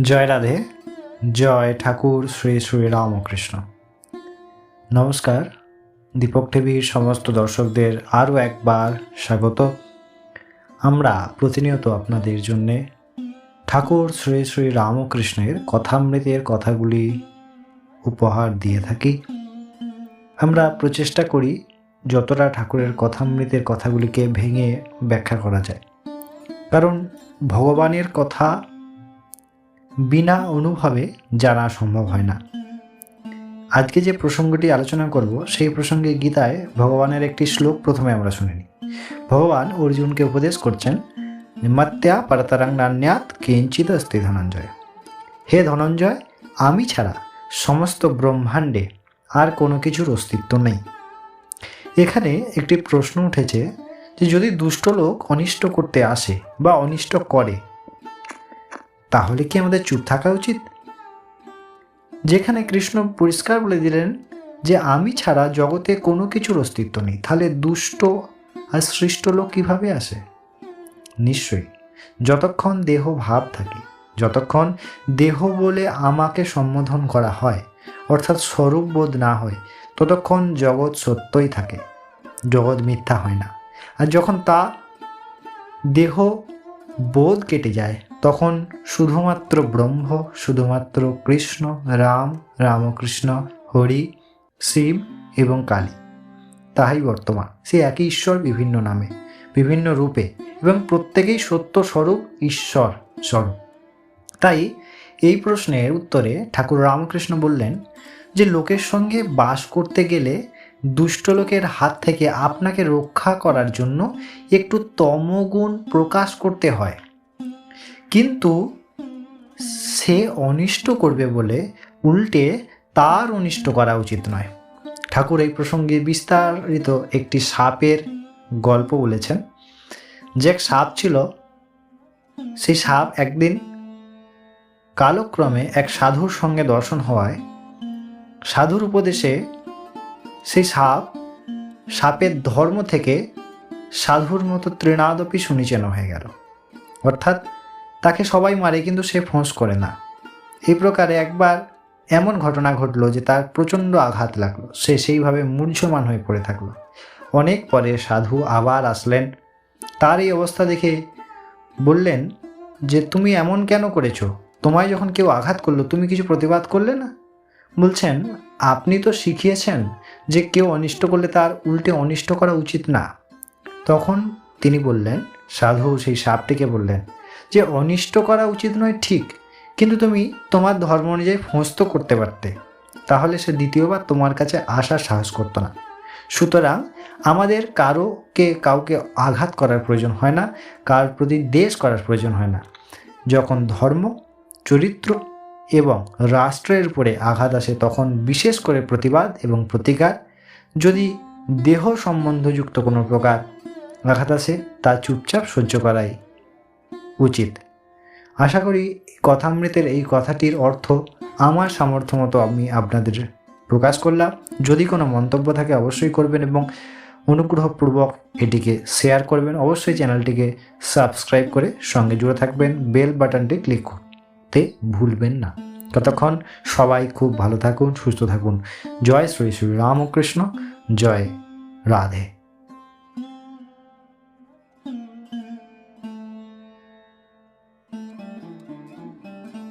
জয় রাধে, জয় ঠাকুর শ্রী শ্রী রামকৃষ্ণ। নমস্কার, দীপক টিভির সমস্ত দর্শকদের আরও একবার স্বাগত। আমরা প্রতিনিয়ত আপনাদের জন্যে ঠাকুর শ্রী শ্রী রামকৃষ্ণের কথামৃতের কথাগুলি উপহার দিয়ে থাকি। আমরা প্রচেষ্টা করি যতটা ঠাকুরের কথামৃতের কথাগুলিকে ভেঙে ব্যাখ্যা করা যায়। কারণ ভগবানের কথা বিনা অনুভবে জানা সম্ভব হয় না। আজকে যে প্রসঙ্গটি আলোচনা করব, সেই প্রসঙ্গে গীতায় ভগবানের একটি শ্লোক প্রথমে আমরা শুনিনি ভগবান অর্জুনকে উপদেশ করছেন, মাত্যা পারতারাং নান্যাত কিঞ্চিত অস্তি ধনঞ্জয়। হে ধনঞ্জয়, আমি ছাড়া সমস্ত ব্রহ্মাণ্ডে আর কোনো কিছুর অস্তিত্ব নেই। এখানে একটি প্রশ্ন উঠেছে যে, যদি দুষ্ট লোক অনিষ্ট করতে আসে বা অনিষ্ট করে তাহলে কি আমাদের চুপ থাকা উচিত? যেখানে কৃষ্ণ পরিষ্কার বলে দিলেন যে আমি ছাড়া জগতে কোনো কিছুর অস্তিত্ব নেই, তাহলে দুষ্ট আর সৃষ্ট লোক কীভাবে আসে? নিশ্চয়ই, যতক্ষণ দেহ ভাব থাকে, যতক্ষণ দেহ বলে আমাকে সম্বোধন করা হয়, অর্থাৎ স্বরূপ বোধ না হয়, ততক্ষণ জগৎ সত্যই থাকে, জগৎ মিথ্যা হয় না। আর যখন তা দেহ বোধ কেটে যায় তখন শুধুমাত্র ব্রহ্ম, শুধুমাত্র কৃষ্ণ, রাম, রামকৃষ্ণ, হরি, শিব এবং কালী। তাহাই বর্তমান। সে একই ঈশ্বর বিভিন্ন নামে, বিভিন্ন রূপে এবং প্রত্যেকেই সত্য স্বরূপ ঈশ্বর স্বরূপ। তাই এই প্রশ্নের উত্তরে ঠাকুর রামকৃষ্ণ বললেন যে, লোকের সঙ্গে বাস করতে গেলে দুষ্ট লোকের হাত থেকে আপনাকে রক্ষা করার জন্য একটু তমগুণ প্রকাশ করতে হয়। কিন্তু সে অনিষ্ট করবে বলে উল্টে তার অনিষ্ট করা উচিত নয়। ঠাকুর এই প্রসঙ্গে বিস্তারিত একটি সাপের গল্প বলেছেন। যে এক সাপ ছিল, সেই সাপ একদিন কালক্রমে এক সাধুর সঙ্গে দর্শন হওয়ায় সাধুর উপদেশে সেই সাপ সাপের ধর্ম থেকে সাধুর মতো তৃণাদপি সুনিচেন হয়ে গেল। অর্থাৎ তাকে সবাই মারে কিন্তু সে ফোঁস করে না। এই প্রকারে একবার এমন ঘটনা ঘটলো যে তার প্রচণ্ড আঘাত লাগল। সে সেইভাবে মূর্ছমান হয়ে পড়ে থাকল। অনেক পরে সাধু আবার আসলেন। তার এই অবস্থা দেখে বললেন যে, তুমি এমন কেন করেছ? তোমায় যখন কেউ আঘাত করল, তুমি কিছু প্রতিবাদ করলে না? বলছেন, আপনি তো শিখিয়েছেন যে কেউ অনিষ্ট করলে তার উল্টে অনিষ্ট করা উচিত না। তখন তিনি বললেন, সাধু সেই সাপটিকে বললেন যে অনিষ্ট করা উচিত নয়, ঠিক। কিন্তু তুমি তোমার ধর্ম অনুযায়ী ফোঁসত করতে পারতে। তাহলে সে দ্বিতীয়বার তোমার কাছে আসার সাহস করতো না। সুতরাং আমাদের কারোকে কাউকে আঘাত করার প্রয়োজন হয় না, কার প্রতি দেশ করার প্রয়োজন হয় না। যখন ধর্ম, চরিত্র এবং রাষ্ট্রের উপরে আঘাত আসে, তখন বিশেষ করে প্রতিবাদ এবং প্রতিকার, যদি দেহ সম্বন্ধযুক্ত কোনো প্রকার আঘাত আসে, তা চুপচাপ সহ্য করাই উচিত। আশা করি কথামৃতের এই কথাটির অর্থ আমার সামর্থ্য মতো আমি আপনাদের প্রকাশ করলাম। যদি কোনো মন্তব্য থাকে অবশ্যই করবেন এবং অনুগ্রহপূর্বক এটিকে শেয়ার করবেন। অবশ্যই চ্যানেলটিকে সাবস্ক্রাইব করে সঙ্গে জুড়ে থাকবেন। বেল বাটনটি ক্লিক করতে ভুলবেন না। ততক্ষণ সবাই খুব ভালো থাকুন, সুস্থ থাকুন। জয় শ্রী শ্রী রামকৃষ্ণ, জয় রাধে।